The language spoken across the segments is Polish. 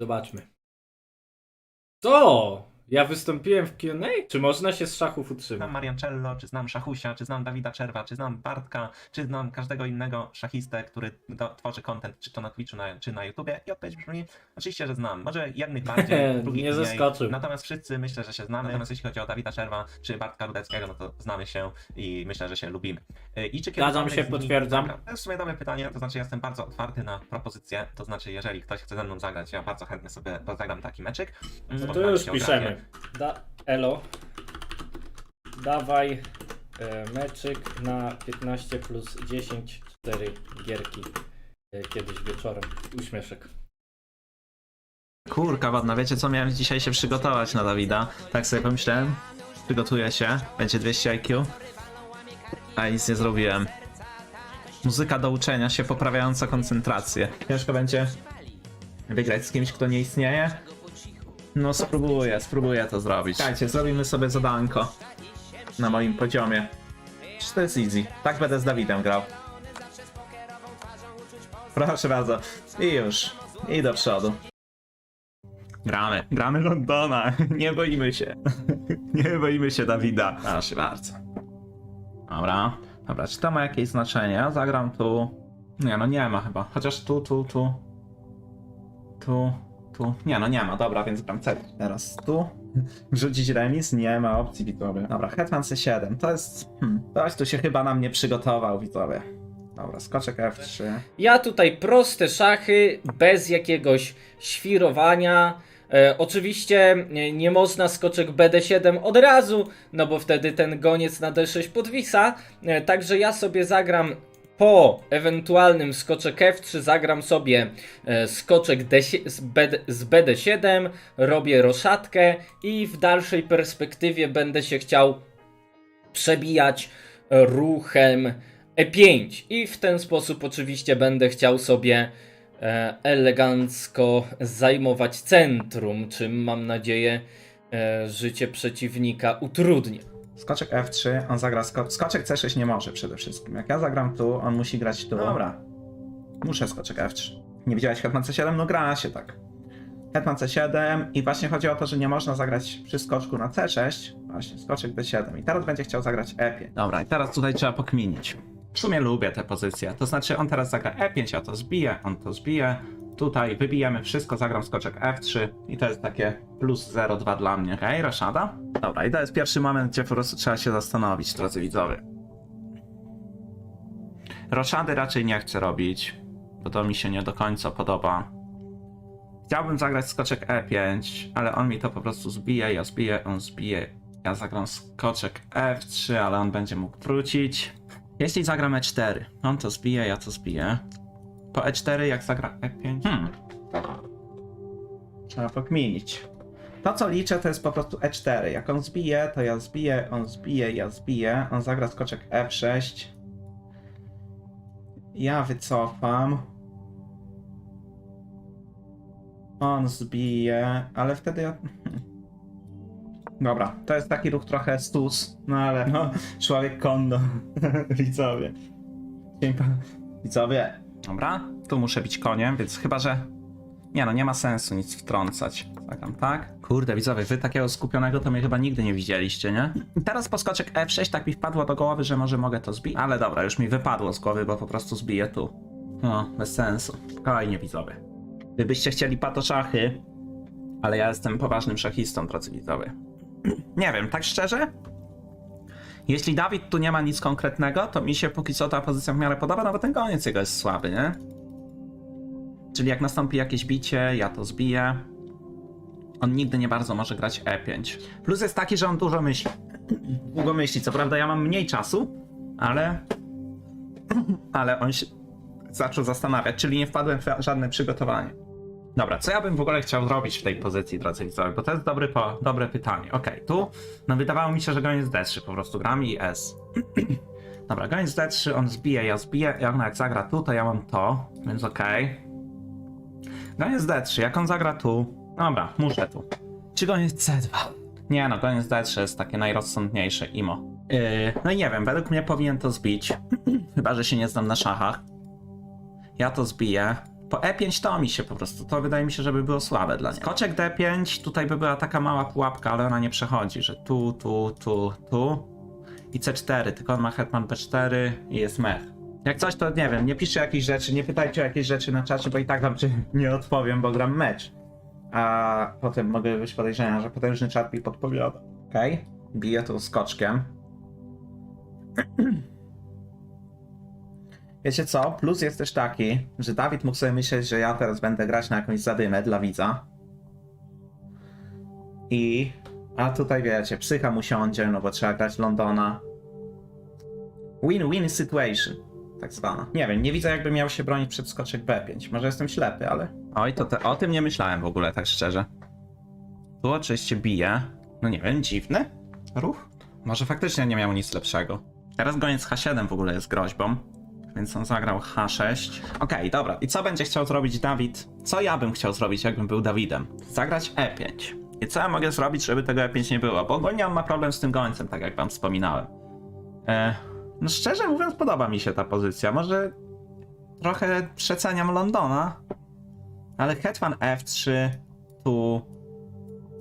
Zobaczmy. To! Ja wystąpiłem w Q&A? Czy można się z szachów znam utrzymać? Mariancello, czy znam Szachusia, czy znam Dawida Czerwa, czy znam Bartka, czy znam każdego innego szachistę, który do, tworzy content, czy to na Twitchu, na, czy na YouTubie? I odpowiedź brzmi, oczywiście, że znam. Może jednych bardziej, drugich Nie mniej. zaskoczył. Natomiast wszyscy myślę, że się znamy. Natomiast jeśli chodzi o Dawida Czerwa, czy Bartka Rudeckiego, no to znamy się i myślę, że się lubimy. Y, I czy Zgadzam kiedykolwiek się, z nimi potwierdzam. zagram? To jest w sumie dobre pytanie, to znaczy ja jestem bardzo otwarty na propozycje, to znaczy jeżeli ktoś chce ze mną zagrać, ja bardzo chętnie sobie zagram taki meczyk. No to już piszemy. Da, elo. Dawaj e, meczyk na 15 plus 10, 4 gierki. E, kiedyś wieczorem. Uśmieszek. Kurka ładna, wiecie co, miałem dzisiaj się przygotować na Dawida. Tak sobie pomyślałem, przygotuję się, będzie 200 IQ. A nic nie zrobiłem. Muzyka do uczenia się, poprawiająca koncentrację. Ciężko będzie wygrać z kimś, kto nie istnieje. No spróbuję, spróbuję to zrobić. Słuchajcie, zrobimy sobie zadanko. Na moim poziomie. Czy to jest easy? Tak będę z Dawidem grał. Proszę bardzo. I już. I do przodu. Gramy. Gramy Londona. Nie boimy się. Nie boimy się Dawida. Proszę bardzo. Dobra. Dobra, czy to ma jakieś znaczenie? Zagram tu. Nie, no nie ma chyba. Chociaż tu, tu, tu. Tu, tu. Nie, no nie ma. Dobra, więc gram C. Teraz tu. Wrzucić remis? Nie ma opcji, widzowie. Dobra, Hetman C7. To jest... Hmm. Tu się chyba na mnie przygotował, widzowie. Dobra, skoczek F3. Ja tutaj proste szachy, bez jakiegoś świrowania. E, oczywiście e, nie można skoczek BD7 od razu, no bo wtedy ten goniec na D6 podwisa. E, także ja sobie zagram po ewentualnym skoczek F3 zagram sobie e, skoczek D, z, BD, z BD7, robię roszadkę i w dalszej perspektywie będę się chciał przebijać ruchem E5 i w ten sposób oczywiście będę chciał sobie e, elegancko zajmować centrum, czym mam nadzieję e, życie przeciwnika utrudnię. Skoczek F3, on zagra sko skoczek C6 nie może przede wszystkim. Jak ja zagram tu, on musi grać tu. Dobra. Muszę skoczek F3. Nie widziałeś Hetman C7? No gra się tak. Hetman C7 i właśnie chodzi o to, że nie można zagrać przy skoczku na C6. Właśnie, skoczek D7 i teraz będzie chciał zagrać E5. Dobra, i teraz tutaj trzeba pokminić. W sumie lubię tę pozycję. To znaczy on teraz zagra E5, ja to zbiję, on to zbije. Tutaj wybijemy wszystko, zagram skoczek F3 i to jest takie plus 0,2 dla mnie. Okej, Rashada? Dobra, i to jest pierwszy moment, gdzie po prostu trzeba się zastanowić, drodzy widzowie. Roszady raczej nie chcę robić, bo to mi się nie do końca podoba. Chciałbym zagrać skoczek E5, ale on mi to po prostu zbije, ja zbiję, on zbije. Ja zagram skoczek F3, ale on będzie mógł wrócić. Jeśli zagram E4, on to zbije, ja to zbiję. Po E4 jak zagra E5? Hmm. Trzeba pokminić. To co liczę to jest po prostu E4. Jak on zbije, to ja zbiję, on zbije, ja zbiję. On zagra skoczek F6. Ja wycofam. On zbije, ale wtedy ja... Dobra, to jest taki ruch trochę stus, no ale no, człowiek kondo, widzowie. Widzowie. Dobra, tu muszę bić koniem, więc chyba, że... Nie no, nie ma sensu nic wtrącać. Zagram tak. Kurde, widzowie, wy takiego skupionego to mnie chyba nigdy nie widzieliście, nie? Teraz poskoczek F6 tak mi wpadło do głowy, że może mogę to zbić. Ale dobra, już mi wypadło z głowy, bo po prostu zbiję tu. No, bez sensu. Kolejnie widzowie. Gdybyście chcieli patoszachy, ale ja jestem poważnym szachistą, drodzy widzowie. Nie wiem, tak szczerze? Jeśli Dawid tu nie ma nic konkretnego, to mi się póki co ta pozycja w miarę podoba, no bo ten koniec jego jest słaby, nie? Czyli jak nastąpi jakieś bicie, ja to zbiję. On nigdy nie bardzo może grać E5. Plus jest taki, że on dużo myśli. Długo myśli. Co prawda ja mam mniej czasu, ale. Ale on się zaczął zastanawiać, czyli nie wpadłem w żadne przygotowanie. Dobra, co ja bym w ogóle chciał zrobić w tej pozycji, drodzy widzowie? Bo to jest dobry po, dobre pytanie. Okej, tu no wydawało mi się, że goniec D3, po prostu gram i S. Dobra, goniec D3, on zbije, ja zbiję, jak, no jak zagra tu, to ja mam to, więc okej. Goniec D3, jak on zagra tu, dobra, muszę tu. Czy goniec C2? Nie no, goniec D3 jest takie najrozsądniejsze imo. Yy, no i nie wiem, według mnie powinien to zbić, chyba że się nie znam na szachach. Ja to zbiję, Po E5 to mi się po prostu, to wydaje mi się, żeby było słabe dla niego. Skoczek D5, tutaj by była taka mała pułapka, ale ona nie przechodzi, że tu, tu, tu, tu i C4, tylko on ma hetman B4 i jest mech. Jak coś, to nie wiem, nie piszcie jakichś rzeczy, nie pytajcie o jakieś rzeczy na czacie, bo i tak wam nie odpowiem, bo gram mecz. A potem mogę być podejrzenia, że potężny czat mi podpowiada. Okej, biję tu skoczkiem. Wiecie co? Plus jest też taki, że Dawid mógł sobie myśleć, że ja teraz będę grać na jakąś zadymę dla widza. I... A tutaj wiecie, psycha mu siądzie, no bo trzeba grać Londona. Win-win situation, tak zwana. Nie wiem, nie widzę jakby miał się bronić przed skoczek B5. Może jestem ślepy, ale... Oj, to te, o tym nie myślałem w ogóle, tak szczerze. Tu oczywiście bije. No nie wiem, dziwny ruch? Może faktycznie nie miał nic lepszego. Teraz goniec H7 w ogóle jest groźbą. Więc on zagrał H6. Okej, dobra. I co będzie chciał zrobić Dawid? Co ja bym chciał zrobić, jakbym był Dawidem? Zagrać E5. I co ja mogę zrobić, żeby tego E5 nie było? Bo ogólnie on ma problem z tym gońcem, tak jak wam wspominałem. E, no szczerze mówiąc, podoba mi się ta pozycja. Może trochę przeceniam Londona, ale hetman F3, tu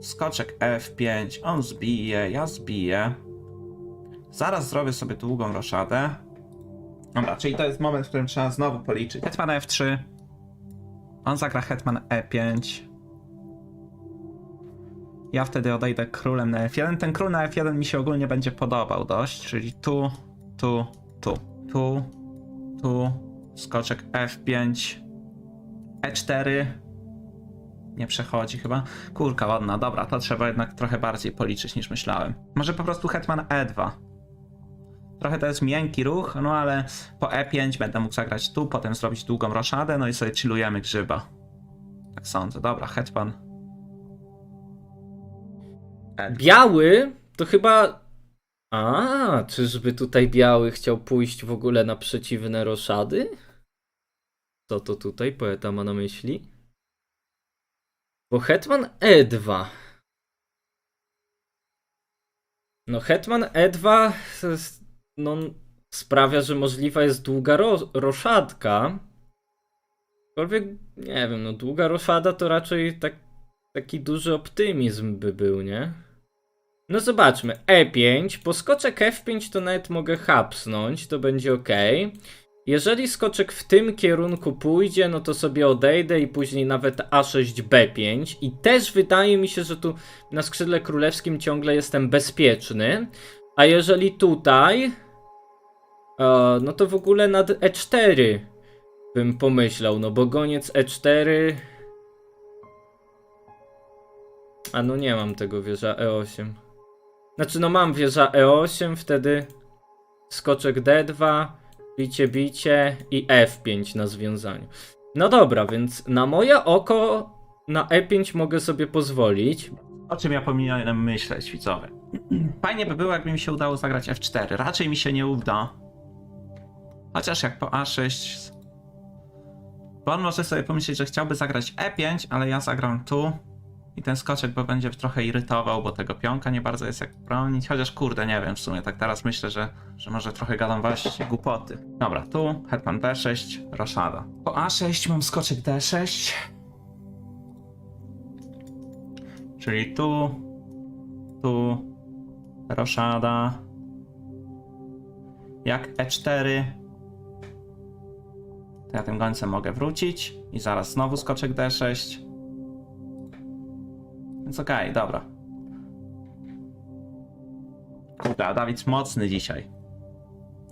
skoczek F5, on zbije, ja zbiję. Zaraz zrobię sobie długą roszadę. Dobra, czyli to jest moment, w którym trzeba znowu policzyć. Hetman F3. On zagra Hetman E5. Ja wtedy odejdę królem na F1. Ten król na F1 mi się ogólnie będzie podobał dość, czyli tu, tu, tu, tu, tu, skoczek F5, E4. Nie przechodzi chyba. Kurka ładna, dobra, to trzeba jednak trochę bardziej policzyć niż myślałem. Może po prostu Hetman E2. Trochę to jest miękki ruch, no ale po E5 będę mógł zagrać tu, potem zrobić długą roszadę, no i sobie chillujemy grzyba. Tak sądzę. Dobra, hetman. E2. Biały to chyba. A, czyżby tutaj biały chciał pójść w ogóle na przeciwne roszady? Co to tutaj poeta ma na myśli? Bo Hetman E2. No, Hetman E2 to jest- no, sprawia, że możliwa jest długa ro roszadka. Aczkolwiek, nie wiem, no długa roszada to raczej tak, taki duży optymizm by był, nie? No zobaczmy, E5, po skoczek F5 to nawet mogę hapsnąć, to będzie ok. Jeżeli skoczek w tym kierunku pójdzie, no to sobie odejdę i później nawet A6, B5 i też wydaje mi się, że tu na skrzydle królewskim ciągle jestem bezpieczny. A jeżeli tutaj, no to w ogóle nad E4 bym pomyślał, no bo goniec E4... A no nie mam tego wieża E8. Znaczy no mam wieża E8, wtedy skoczek D2, bicie, bicie i F5 na związaniu. No dobra, więc na moje oko na E5 mogę sobie pozwolić. O czym ja powinienem myśleć, widzowie? Fajnie by było, jakby mi się udało zagrać F4. Raczej mi się nie uda. Chociaż jak po A6. Bo on może sobie pomyśleć, że chciałby zagrać E5, ale ja zagram tu. I ten skoczek bo będzie trochę irytował, bo tego pionka nie bardzo jest jak bronić. Chociaż kurde, nie wiem w sumie. Tak teraz myślę, że, że może trochę gadam właśnie głupoty. Dobra, tu hetman D6, roszada. Po A6 mam skoczek D6. Czyli tu, tu, roszada. Jak E4, to ja tym gońcem mogę wrócić i zaraz znowu skoczek D6. Więc okej, dobra. Kurde, Dawid mocny dzisiaj.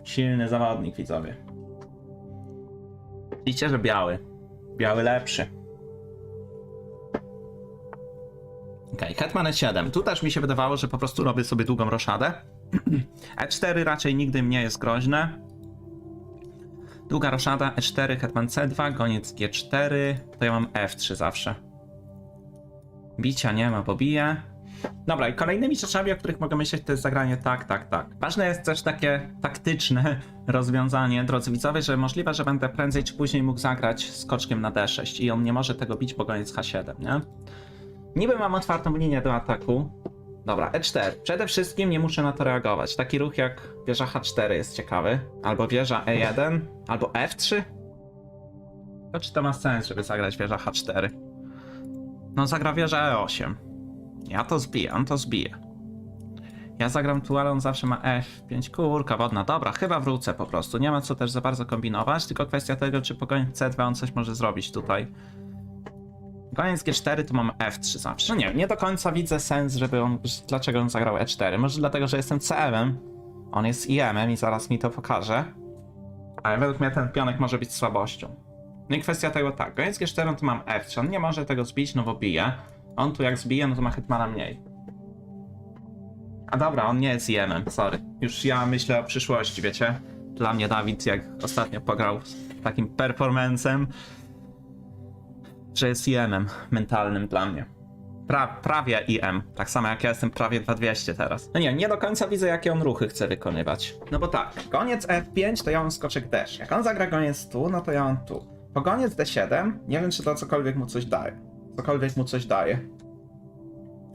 Silny zawodnik, widzowie. Widzicie, że biały. Biały lepszy. Okej, Hetman E7. Tu też mi się wydawało, że po prostu robię sobie długą roszadę. E4 raczej nigdy nie jest groźne. Długa roszada, E4, Hetman C2, goniec G4. To ja mam F3 zawsze. Bicia nie ma, bo bije. Dobra, i kolejnymi rzeczami, o których mogę myśleć, to jest zagranie tak, tak, tak. Ważne jest też takie taktyczne rozwiązanie, drodzy widzowie, że możliwe, że będę prędzej czy później mógł zagrać skoczkiem na D6 i on nie może tego bić, bo goniec H7, nie? Niby mam otwartą linię do ataku. Dobra, E4. Przede wszystkim nie muszę na to reagować. Taki ruch jak wieża H4 jest ciekawy. Albo wieża E1, albo F3. To czy to ma sens, żeby zagrać wieża H4? No zagra wieża E8. Ja to zbiję, on to zbije. Ja zagram tu, ale on zawsze ma F5. Kurka wodna, dobra, chyba wrócę po prostu. Nie ma co też za bardzo kombinować, tylko kwestia tego, czy po koniec C2 on coś może zrobić tutaj. Koniec G4 to mam F3 zawsze. No nie, nie do końca widzę sens, żeby on. Dlaczego on zagrał E4? Może dlatego, że jestem CM-em. On jest IM-em i zaraz mi to pokaże. Ale według mnie ten pionek może być słabością. No i kwestia tego tak, koniec G4 to mam F3. On nie może tego zbić, no bo bije. On tu jak zbije, no to ma hetmana mniej. A dobra, on nie jest IM-em, sorry. Już ja myślę o przyszłości, wiecie? Dla mnie Dawid, jak ostatnio pograł z takim performancem, że jest IM-em mentalnym dla mnie. Pra, prawie IM, tak samo jak ja jestem prawie 2200 teraz. No nie, nie do końca widzę jakie on ruchy chce wykonywać. No bo tak, goniec F5 to ja mam skoczek dash. Jak on zagra goniec tu, no to ja mam tu. Po goniec D7, nie wiem czy to cokolwiek mu coś daje. Cokolwiek mu coś daje.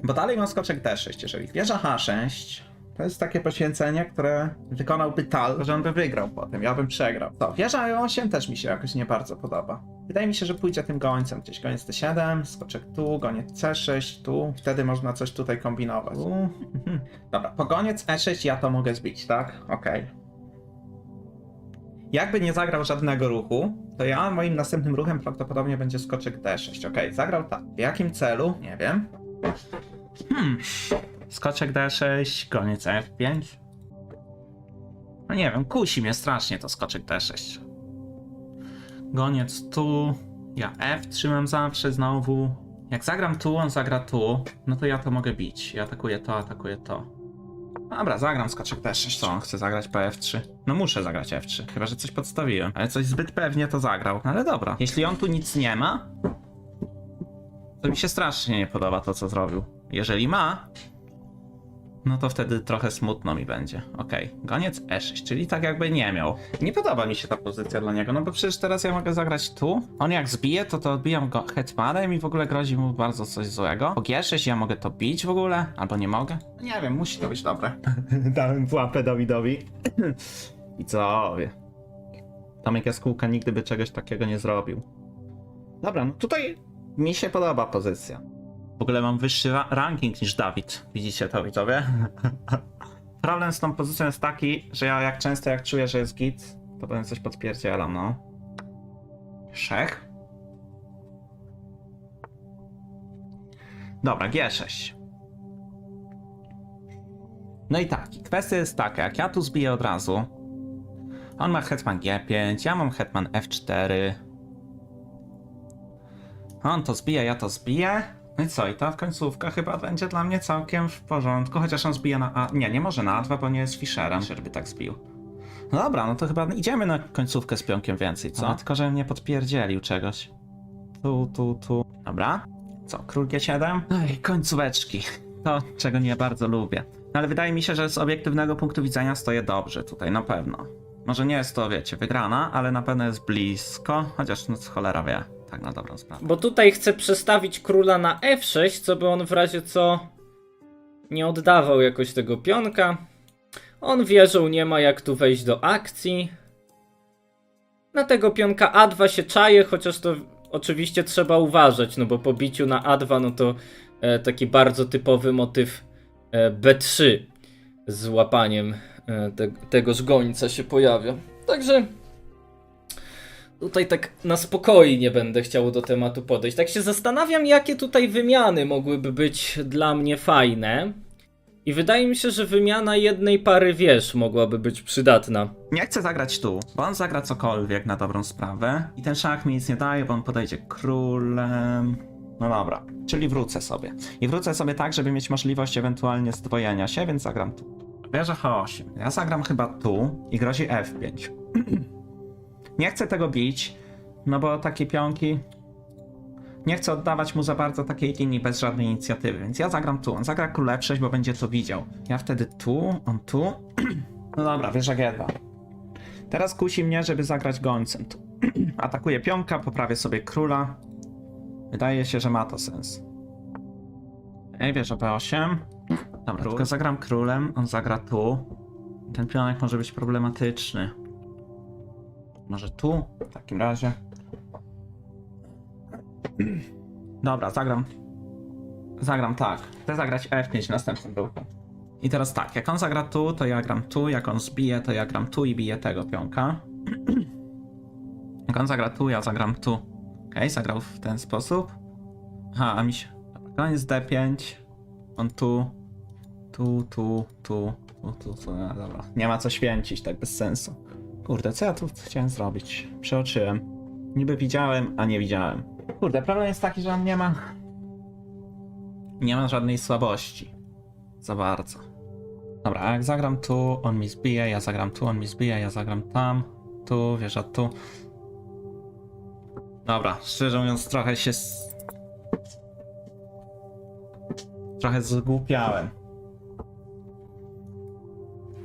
Bo dalej mam skoczek D6, jeżeli wieża H6, to jest takie poświęcenie, które wykonałby Tal, że on by wygrał potem, ja bym przegrał. To, wieża E8 też mi się jakoś nie bardzo podoba. Wydaje mi się, że pójdzie tym gońcem gdzieś. Goniec D7, skoczek tu, goniec C6 tu. Wtedy można coś tutaj kombinować. Tu. mhm. Dobra, po goniec E6 ja to mogę zbić, tak? Okej. Jakby nie zagrał żadnego ruchu, to ja moim następnym ruchem prawdopodobnie będzie skoczek D6. Okej, zagrał tak. W jakim celu? Nie wiem. Hmm. Skoczek D6, goniec F5. No nie wiem, kusi mnie strasznie to skoczek D6. Goniec tu. Ja F trzymam zawsze znowu. Jak zagram tu, on zagra tu, no to ja to mogę bić. Ja atakuję to, atakuję to. Dobra, zagram skoczek D6. Co chce zagrać po F3? No muszę zagrać F3, chyba że coś podstawiłem. Ale coś zbyt pewnie to zagrał. Ale dobra, jeśli on tu nic nie ma, to mi się strasznie nie podoba to, co zrobił. Jeżeli ma, no to wtedy trochę smutno mi będzie. Okej, goniec E6, czyli tak jakby nie miał. Nie podoba mi się ta pozycja dla niego, no bo przecież teraz ja mogę zagrać tu. On jak zbije, to to odbijam go hetmanem i w ogóle grozi mu bardzo coś złego. Po G6 ja mogę to bić w ogóle, albo nie mogę. Nie wiem, musi to być dobre. Dałem pułapę Dawidowi. I co wie. Tomek Jaskółka nigdy by czegoś takiego nie zrobił. Dobra, no tutaj mi się podoba pozycja. W ogóle mam wyższy ra- ranking niż Dawid. Widzicie to, widzowie? Problem z tą pozycją jest taki, że ja jak często jak czuję, że jest git, to będę coś podpierdzielam, no. Szech. Dobra, G6. No i tak, kwestia jest taka, jak ja tu zbiję od razu, on ma hetman G5, ja mam hetman F4, on to zbija, ja to zbiję. No i co? I ta końcówka chyba będzie dla mnie całkiem w porządku, chociaż on zbija na A. Nie, nie może na A2, bo nie jest Fisherem, żeby tak zbił. No dobra, no to chyba idziemy na końcówkę z pionkiem więcej, co? Tylko, żebym nie podpierdzielił czegoś. Tu, tu, tu. Dobra. Co, król G7? Ej, końcóweczki. To, czego nie bardzo lubię. No ale wydaje mi się, że z obiektywnego punktu widzenia stoję dobrze tutaj, na pewno. Może nie jest to, wiecie, wygrana, ale na pewno jest blisko, chociaż no cholera wie, tak na dobrą sprawę. Bo tutaj chcę przestawić króla na F6, co by on w razie co nie oddawał jakoś tego pionka. On wierzą, nie ma jak tu wejść do akcji. Na tego pionka A2 się czaje, chociaż to oczywiście trzeba uważać, no bo po biciu na A2 no to e, taki bardzo typowy motyw e, B3 z łapaniem e, te, tegoż gońca się pojawia. Także tutaj tak na spokojnie będę chciał do tematu podejść. Tak się zastanawiam, jakie tutaj wymiany mogłyby być dla mnie fajne. I wydaje mi się, że wymiana jednej pary wież mogłaby być przydatna. Nie chcę zagrać tu, bo on zagra cokolwiek na dobrą sprawę. I ten szach mi nic nie daje, bo on podejdzie królem. No dobra, czyli wrócę sobie. I wrócę sobie tak, żeby mieć możliwość ewentualnie zdwojenia się, więc zagram tu. Wieża H8. Ja zagram chyba tu i grozi F5. nie chcę tego bić, no bo takie pionki... Nie chcę oddawać mu za bardzo takiej linii bez żadnej inicjatywy, więc ja zagram tu. On zagra król F6, bo będzie to widział. Ja wtedy tu, on tu. no dobra, wieża G2. Teraz kusi mnie, żeby zagrać gońcem tu. Atakuję pionka, poprawię sobie króla. Wydaje się, że ma to sens. Ej, wieża B8. Dobra, tylko zagram królem, on zagra tu. Ten pionek może być problematyczny. Może tu? W takim razie. Dobra, zagram. Zagram tak. Chcę zagrać F5 w następnym ruchu. I teraz tak, jak on zagra tu, to ja gram tu, jak on zbije, to ja gram tu i biję tego pionka. jak on zagra tu, ja zagram tu. Okej, zagrał w ten sposób. Aha, a mi się... Koniec D5. On tu, tu, tu, tu, tu, tu, tu. No, dobra, nie ma co święcić, tak bez sensu. Kurde, co ja tu chciałem zrobić? Przeoczyłem. Niby widziałem, a nie widziałem. Kurde, problem jest taki, że on nie ma... Nie ma żadnej słabości. Za bardzo. Dobra, a jak zagram tu, on mi zbije, ja zagram tu, on mi zbije, ja zagram tam, tu, wieża tu. Dobra, szczerze mówiąc, trochę się. Trochę zgłupiałem.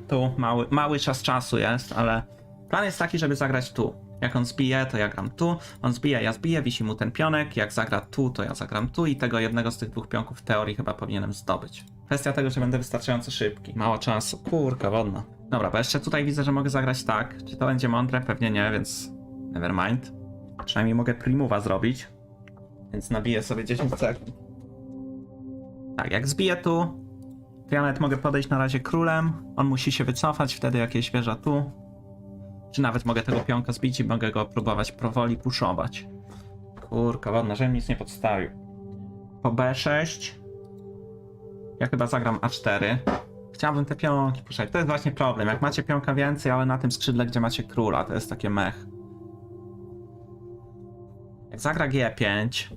Tu mały, mały czas czasu jest, ale plan jest taki, żeby zagrać tu. Jak on zbije, to ja gram tu. On zbije, ja zbiję, wisi mu ten pionek. Jak zagra tu, to ja zagram tu i tego jednego z tych dwóch pionków w teorii chyba powinienem zdobyć. Kwestia tego, że będę wystarczająco szybki. Mało czasu. Kurka wodna. Dobra, bo jeszcze tutaj widzę, że mogę zagrać tak. Czy to będzie mądre? Pewnie nie, więc never mind. Przynajmniej mogę primowa zrobić. Więc nabiję sobie 10 sekund. Tak, jak zbiję tu, to ja nawet mogę podejść na razie królem. On musi się wycofać, wtedy jakieś wieża tu. Czy nawet mogę tego pionka zbić i mogę go próbować powoli puszować. Kurka wodna, żebym nic nie podstawił. Po B6. Ja chyba zagram A4. Chciałbym te pionki puszczać. To jest właśnie problem. Jak macie pionka więcej, ale na tym skrzydle, gdzie macie króla, to jest takie mech. Jak zagra G5,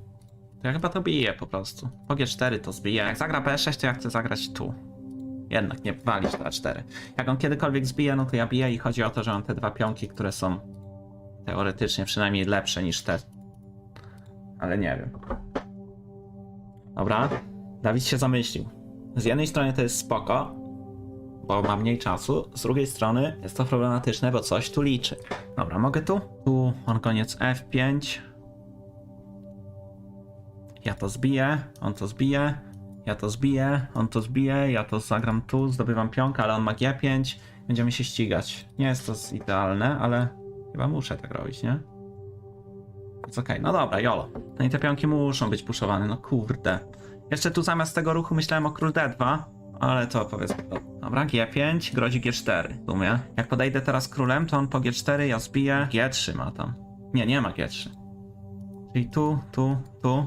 to ja chyba to biję po prostu. Po G4 to zbiję. Jak zagra B6, to ja chcę zagrać tu. Jednak nie walić na 4. Jak on kiedykolwiek zbije, no to ja biję i chodzi o to, że mam te dwa pionki, które są teoretycznie przynajmniej lepsze niż te. Ale nie wiem. Dobra. Dawid się zamyślił. Z jednej strony to jest spoko, bo ma mniej czasu, z drugiej strony jest to problematyczne, bo coś tu liczy. Dobra, mogę tu? Tu on koniec F5. Ja to zbiję, on to zbije, ja to zbiję, on to zbije, ja to zagram tu, zdobywam pionka, ale on ma G5, będziemy się ścigać. Nie jest to idealne, ale chyba muszę tak robić, nie? Więc okej, no dobra, jolo. No i te pionki muszą być puszowane, no kurde. Jeszcze tu zamiast tego ruchu myślałem o król D2, ale to powiedzmy. to- Dobra, G5, grozi G4 w sumie. Jak podejdę teraz królem, to on po G4, ja zbiję. G3 ma tam. Nie, nie ma G3. Czyli tu, tu, tu.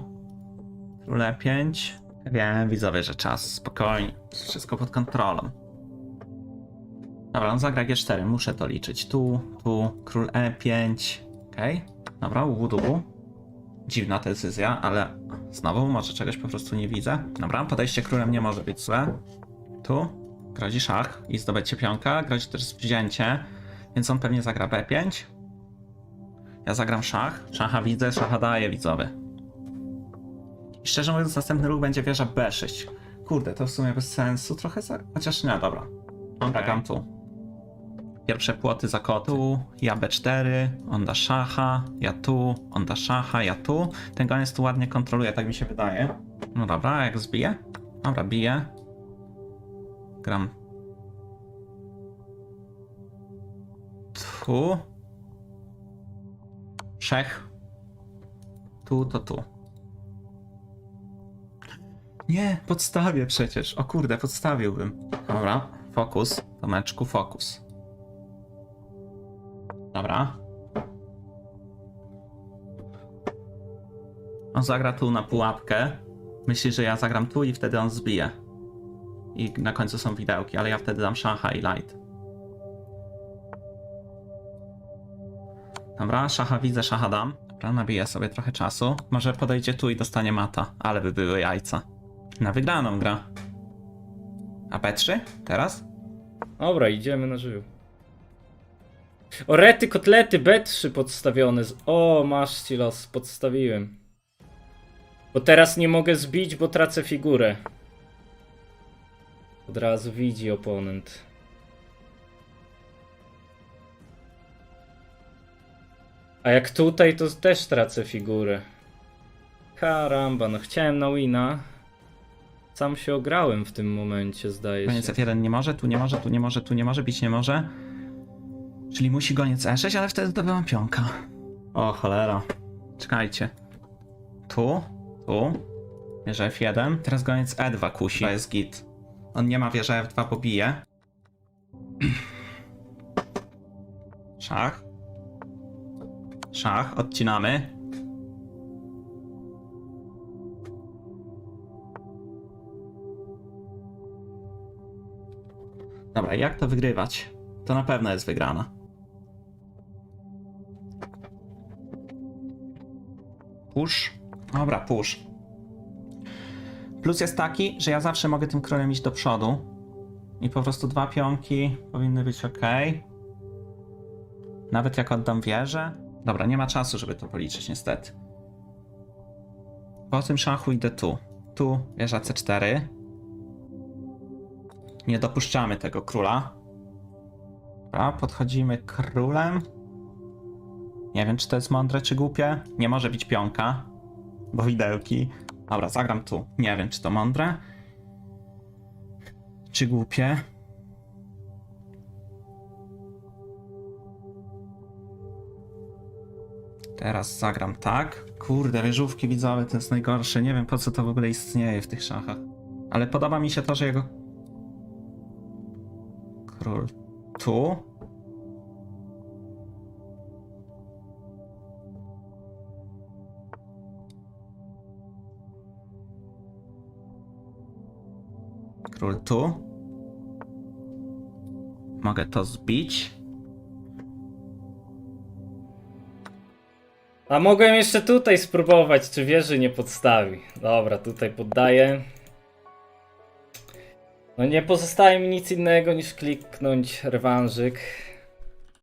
Król E5. Wiem, widzowie, że czas, spokojnie. Wszystko pod kontrolą. Dobra, on zagra G4, muszę to liczyć. Tu, tu, król E5. Okej. Dobra, ubudubu. Dziwna decyzja, ale znowu może czegoś po prostu nie widzę. Dobra, podejście królem nie może być złe. Tu grozi szach i zdobycie pionka, grozi też wzięcie, więc on pewnie zagra B5. Ja zagram szach. Szacha widzę, szacha daje widzowie. I szczerze mówiąc, następny ruch będzie wieża B6. Kurde, to w sumie bez sensu trochę za... Chociaż nie, dobra. Zagram tu. Pierwsze płoty za koty. Tu, ja B4, on da szacha, ja tu, on da szacha, ja tu. Ten goniec tu ładnie kontroluje, tak mi się wydaje. No dobra, a jak zbije? Dobra, bije. Gram. Tu. Szech. Tu, to tu. Nie, podstawię przecież. O kurde, podstawiłbym. Dobra, fokus. Tomeczku, fokus. Dobra. On zagra tu na pułapkę. Myśli, że ja zagram tu i wtedy on zbije. I na końcu są widełki, ale ja wtedy dam szacha i light. Dobra, szacha widzę, szacha dam. Dobra, nabiję sobie trochę czasu. Może podejdzie tu i dostanie mata, ale by były jajca. Na wygraną gra. A P3? Teraz? Dobra, idziemy na żył. O, rety, kotlety, B3 podstawione. O, masz ci los, podstawiłem. Bo teraz nie mogę zbić, bo tracę figurę. Od razu widzi oponent. A jak tutaj, to też tracę figurę. Karamba, no chciałem na wina. Sam się ograłem w tym momencie, zdaje się. Goniec F1 nie może, tu nie może, tu nie może, tu nie może, bić nie może. Czyli musi goniec E6, ale wtedy zdobywam pionka. O cholera. Czekajcie. Tu, tu. Wieża F1. Teraz goniec E2 kusi. To jest git. On nie ma wieża F2, bo bije. Szach. Szach, odcinamy. Dobra, jak to wygrywać? To na pewno jest wygrana. Push. Dobra, push. Plus jest taki, że ja zawsze mogę tym królem iść do przodu. I po prostu dwa pionki powinny być ok. Nawet jak oddam wieżę. Dobra, nie ma czasu, żeby to policzyć, niestety. Po tym szachu idę tu. Tu wieża C4. Nie dopuszczamy tego króla. Dobra, podchodzimy królem. Nie wiem, czy to jest mądre, czy głupie. Nie może być pionka, bo widełki. Dobra, zagram tu. Nie wiem, czy to mądre, czy głupie. Teraz zagram tak. Kurde, wieżówki widzowe to jest najgorsze. Nie wiem, po co to w ogóle istnieje w tych szachach. Ale podoba mi się to, że jego... Król tu. Król tu. Mogę to zbić. A mogłem jeszcze tutaj spróbować, czy wieży nie podstawi. Dobra, tutaj poddaję. No nie pozostaje mi nic innego niż kliknąć rewanżyk.